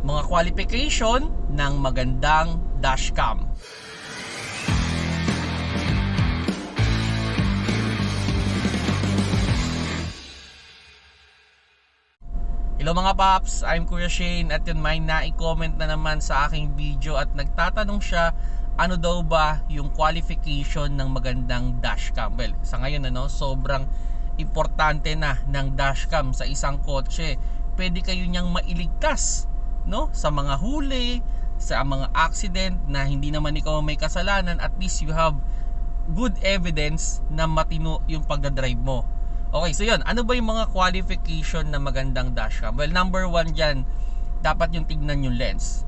mga qualification ng magandang dashcam. Hello mga paps, I'm Kuya Shane at yun may na-comment na naman sa aking video at nagtatanong siya ano daw ba yung qualification ng magandang dashcam. Well, sa ngayon ano, sobrang importante na ng dashcam sa isang kotse. Pwede kayo niyang mailigtas no sa mga huli, sa mga accident na hindi naman ikaw may kasalanan, at least you have good evidence na matino yung pagdadrive mo. Okay, so yun. Ano ba yung mga qualification na magandang dashcam? Well, number one dyan, dapat yung tignan yung lens.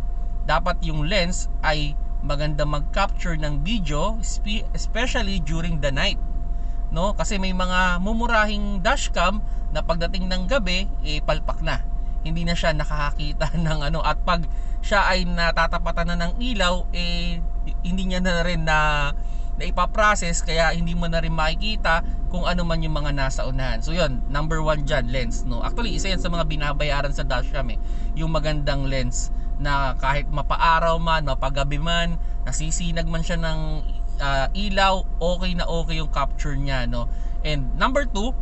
Dapat yung lens ay maganda mag-capture ng video, spe- especially during the night. No? Kasi may mga mumurahing dashcam na pagdating ng gabi, eh, palpak na. Hindi na siya nakakakita ng ano. At pag siya ay natatapatan na ng ilaw, eh, hindi niya na rin na na ipaprocess kaya hindi mo na rin makikita kung ano man yung mga nasa unahan. So yun, number one dyan, lens. No? Actually, isa yan sa mga binabayaran sa dashcam eh. Yung magandang lens na kahit mapaaraw man, mapagabi man, nasisinag man siya ng ah, ilaw, okay na okay yung capture niya. No? And number two,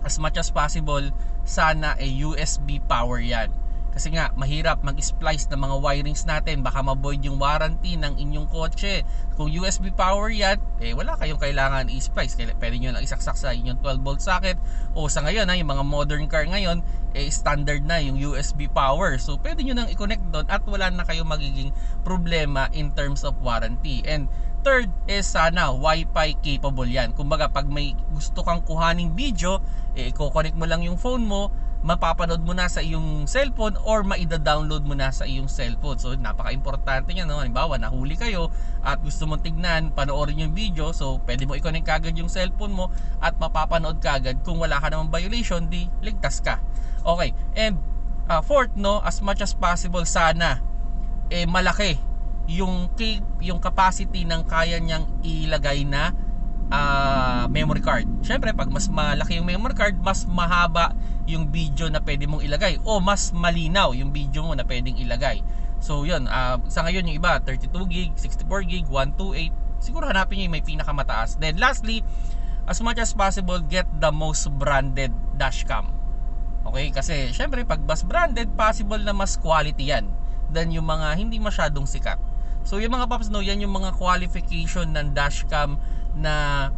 as much as possible, sana ay USB power yan. Kasi nga, mahirap mag-splice ng mga wirings natin. Baka ma-void yung warranty ng inyong kotse. Kung USB power yan, eh wala kayong kailangan i-splice. Pwede nyo lang isaksak sa inyong 12 volt socket. O sa ngayon, ha, yung mga modern car ngayon, eh standard na yung USB power. So, pwede nyo nang i-connect doon at wala na kayong magiging problema in terms of warranty. And third is sana Wi-Fi capable yan. Kumbaga, pag may gusto kang kuhaning video, eh, i-connect mo lang yung phone mo, mapapanood mo na sa iyong cellphone or maida-download mo na sa iyong cellphone. So, napaka-importante niya, no? Halimbawa, nahuli kayo at gusto mong tignan, panoorin yung video, so pwede mo i-connect kagad yung cellphone mo at mapapanood kagad kung wala ka namang violation, di ligtas ka. Okay, and uh, fourth, no, as much as possible, sana, eh, malaki yung, ki- yung capacity ng kaya niyang ilagay na ah, memory card. Siyempre, pag mas malaki yung memory card, mas mahaba yung video na pwede mong ilagay o mas malinaw yung video mo na pwedeng ilagay. So, yun. ah, sa ngayon yung iba, 32 gig, 64 gig, 128. Siguro hanapin nyo yung may pinakamataas. Then, lastly, as much as possible, get the most branded dashcam. Okay? Kasi, syempre, pag mas branded, possible na mas quality yan than yung mga hindi masyadong sikat. So, yung mga paps, no, yan yung mga qualification ng dashcam na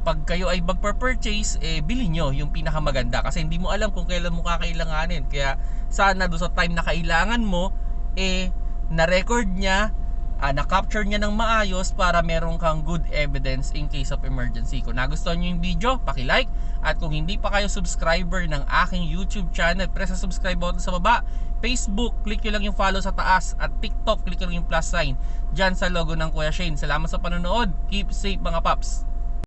pag kayo ay magpa-purchase, eh, bilhin nyo yung pinakamaganda. Kasi hindi mo alam kung kailan mo kakailanganin. Kaya, sana doon sa time na kailangan mo, eh, na-record niya, ah, na-capture niya ng maayos para meron kang good evidence in case of emergency. Kung nagustuhan nyo yung video, paki-like. At kung hindi pa kayo subscriber ng aking YouTube channel, press sa subscribe button sa baba. Facebook, click nyo lang yung follow sa taas. At TikTok, click nyo lang yung plus sign dyan sa logo ng Kuya Shane. Salamat sa panonood. Keep safe mga paps.